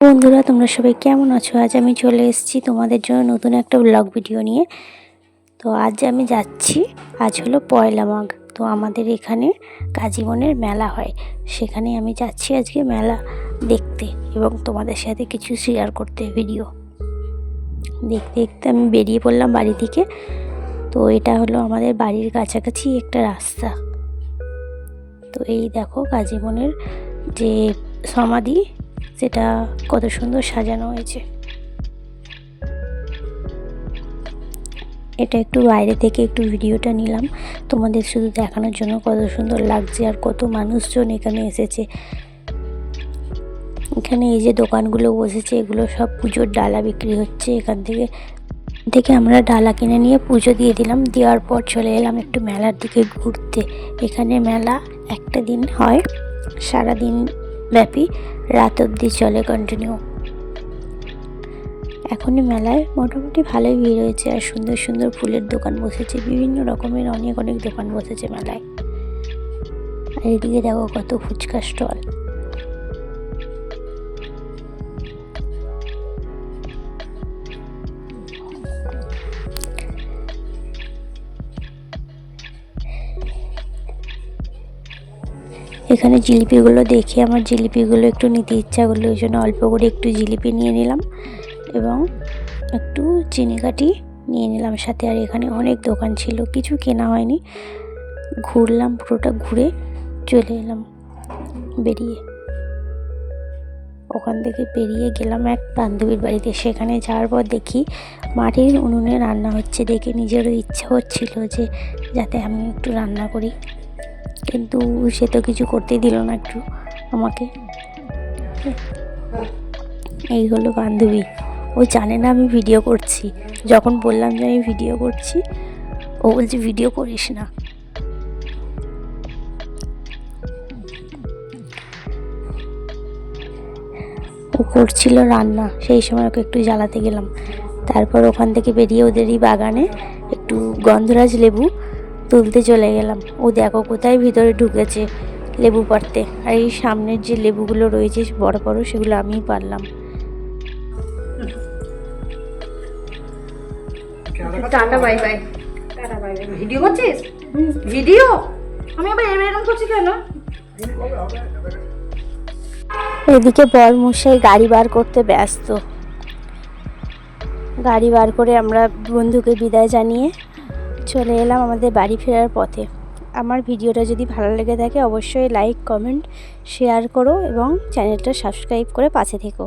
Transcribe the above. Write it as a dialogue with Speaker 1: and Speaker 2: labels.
Speaker 1: বন্ধুরা, তোমরা সবাই কেমন আছো? আজ আমি চলে এসেছি তোমাদের জন্য নতুন একটা ব্লগ ভিডিও নিয়ে। তো আজ আমি যাচ্ছি, আজ হলো পয়লা মাঘ। তো আমাদের এখানে কাজীবনের মেলা হয়। সেখানে আমি যাচ্ছি আজকে মেলা দেখতে এবং তোমাদের সাথে কিছু শেয়ার করতে ভিডিও দেখতে দেখতে আমি বেরিয়ে পড়লাম বাড়ি থেকে। তো এটা হলো আমাদের বাড়ির কাছাকাছি একটা রাস্তা। তো এই দেখো কাজীবনের যে সমাধি সেটা কত সুন্দর সাজানো হয়েছে। এটা একটু বাইরে থেকে একটু ভিডিওটা নিলাম। তোমাদের শুধু দেখানোর জন্য কত সুন্দর লাগছে আর কত মানুষজন এখানে এসেছে। এখানে এই যে দোকানগুলো বসেছে, এগুলো সব পুজোর ডালা বিক্রি হচ্ছে এখান থেকে। থেকে আমরা ডালা কিনে নিয়ে পুজো দিয়ে দিলাম। দেওয়ার পর চলে এলাম একটু মেলার দিকে ঘুরতে। এখানে মেলা একটা দিন হয় সারা দিন ব্যাপী রাত অবধি চলে কন্টিনিউ এখনই মেলায় মোটামুটি ভালোই ভিড় হয়েছে আর সুন্দর সুন্দর ফুলের দোকান বসেছে, বিভিন্ন রকমের অনেক অনেক দোকান বসেছে মেলায়। আর এদিকে দেখো কত ফুচকা স্টল এখানে জিলিপিগুলো দেখে আমার জিলিপিগুলো একটু নিতে ইচ্ছা করল ওই জন্য অল্প করে একটু জিলিপি নিয়ে নিলাম এবং একটু চিনি কাঠি নিয়ে নিলাম সাথে। আর এখানে অনেক দোকান ছিল, কিছু কেনা হয়নি। ঘুরলাম, পুরোটা ঘুরে চলে এলাম, বেরিয়ে। ওখান থেকে বেরিয়ে গেলাম এক বান্ধবীর বাড়িতে। সেখানে যাওয়ার পর দেখি মাটির উনুনে রান্না হচ্ছে, দেখে নিজেরও ইচ্ছা হচ্ছিল যে যাতে আমি একটু রান্না করি। কিন্তু সে তো কিছু করতেই দিল না একটু আমাকে। এই হলো বান্ধবী। ও জানে না আমি ভিডিও করছি। যখন বললাম যে আমি ভিডিও করছি, ও বলছে ভিডিও করিস না। ও করছিল রান্না। সেই সময় ওকে একটু জ্বালাতে গেলাম। তারপর ওখান থেকে বেরিয়ে ওদেরই বাগানে একটু গন্ধরাজ লেবু তুলতে চলে গেলাম। ও দেখো কোথায় ভিতরে ঢুকেছে লেবু পাড়তে। আর এই সামনের যে লেবুগুলো রয়েছে বড় বড় সেগুলো আমিই পারলাম
Speaker 2: tata bye bye. Tata bye bye video করছিস? ভিডিও? আমি আবার করছি কেন?
Speaker 1: এদিকে বরমশাই গাড়ি বার করতে ব্যস্ত। গাড়ি বার করে আমরা বন্ধুকে বিদায় জানিয়ে চলে এলাম আমাদের বাড়ি ফেরার পথে। আমার ভিডিওটা যদি ভালো লেগে থাকে, অবশ্যই লাইক কমেন্ট শেয়ার করো এবং চ্যানেলটা সাবস্ক্রাইব করে পাশে থেকো।